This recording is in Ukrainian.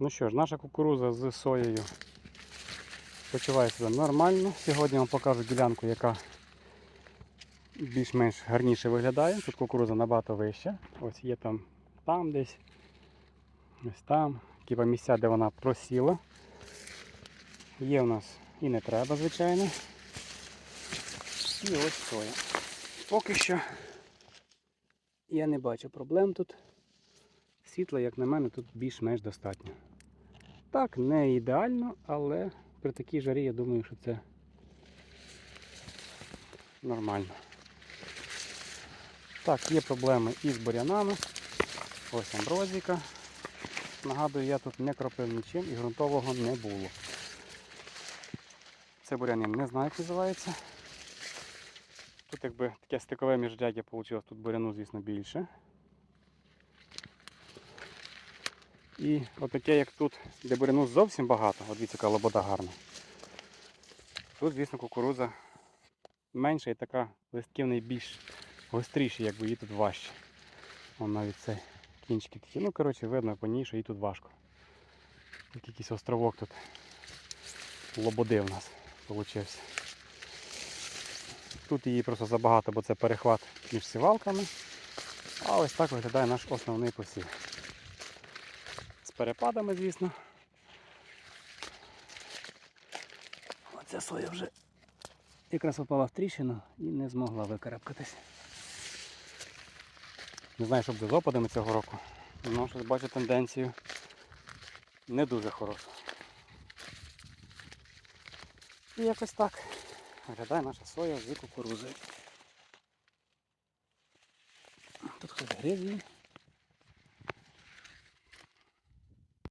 Ну що ж, наша кукуруза з соєю почуває нормально. Сьогодні я вам покажу ділянку, яка більш-менш гарніше виглядає. Тут кукуруза набагато вища. Ось є там, там десь, ось там. Типа місця, де вона просіла. Є у нас і не треба, звичайно. І ось соя. Поки що я не бачу проблем тут. Світла, як на мене, тут більш-менш достатньо. Так, не ідеально, але при такій жарі я думаю, що це нормально. Так, є проблеми із бурянами. Ось амброзіка. Нагадую, я тут не кропив нічим і ґрунтового не було. Це бурян я не знаю, як називається. Тут якби таке стикове міждядя вийшло, тут буряну, звісно, більше. І отаке, як тут, де буряну зовсім багато, от дивіться, яка лобода гарна. Тут, звісно, кукуруза менша і така листків неї гостріші, якби її тут важче. Вон навіть цей кінчики такі. Ну, коротше, видно по ній, що їй тут важко. Тут якийсь островок тут лободи в нас получився. Тут її просто забагато, бо це перехват між сівалками. А ось так виглядає наш основний посів. Перепадами, звісно. Оця соя вже якраз попала в тріщину і не змогла викарабкатись. Не знаю, що буде з опадами цього року. Ну, щось бачу тенденцію не дуже хорошу. І якось так виглядає наша соя з кукурузою. Тут хоч гризі.